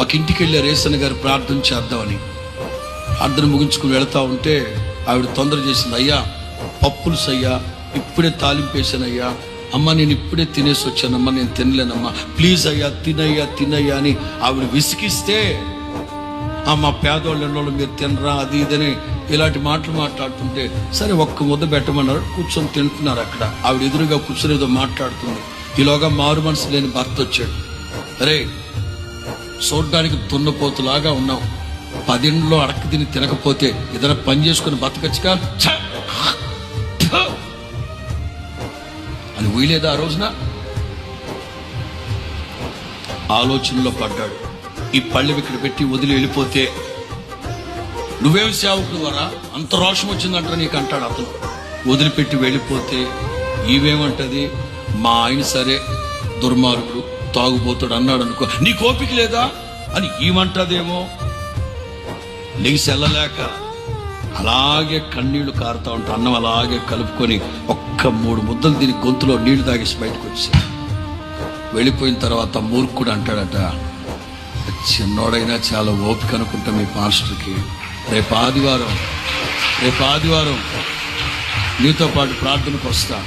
ఒక ఇంటికి వెళ్ళే రేసన్న గారు ప్రార్థన చేద్దామని ప్రార్థన ముగించుకుని వెళ్తా ఉంటే ఆవిడ తొందర చేసింది అయ్యా పప్పులు సయ్యా ఇప్పుడే తాలింపేశానయ్యా అమ్మ నేను ఇప్పుడే తినేసి వచ్చానమ్మా నేను తినలేనమ్మా ప్లీజ్ అయ్యా తినయ్యా తినయ్యా అని ఆవిడ విసిగిస్తే అమ్మ మా పేదోళ్ళు ఎన్నోళ్ళు మీరు తినరా అది ఇదని ఇలాంటి మాటలు మాట్లాడుతుంటే సరే ఒక్క ముద్ద పెట్టమన్నారు కూర్చొని తింటున్నారు అక్కడ. ఆవిడ ఎదురుగా కూర్చొని ఏదో మాట్లాడుతుంది. ఈలోగా మారు మనసు లేని భర్త వచ్చాడు. అరే చూడడానికి దున్నపోతులాగా ఉన్నావు. పదిండ్లో అడక్క తిని తినకపోతే ఏదైనా పని చేసుకుని బతకచ్చుగా? ఛ! ఫు! అని వీలేదా ఆ రోజున? ఆలోచనలో పడ్డాడు. ఈ పళ్ళు ఇక్కడ పెట్టి వదిలి వెళ్ళిపోతే నువ్వేం సేవకుడు ద్వారా అంత రోషం వచ్చిందంట నీకు అంటాడు అతను. వదిలిపెట్టి వెళ్ళిపోతే ఈవేమంటది? మా ఆయన సరే దుర్మార్గుడు. తాగుబోతాడు అన్నాడు అనుకో నీ కోపిక లేదా? అని ఏమంటదేమో? లెగిసి వెళ్ళలేక అలాగే కన్నీళ్ళు కారుతా ఉంటా అన్నం అలాగే కలుపుకొని ఒక్క మూడు ముద్దలు తిని గొంతులో నీళ్ళు తాగేసి బయటకు వచ్చి వెళ్ళిపోయిన తర్వాత మూర్ఖుడు అంటాడట చిన్నోడైనా చాలా ఓపిక అనుకుంటా మీ పాస్టర్కి. రేపు ఆదివారం రేపు ఆదివారం నీతో పాటు ప్రార్థనకు వస్తా.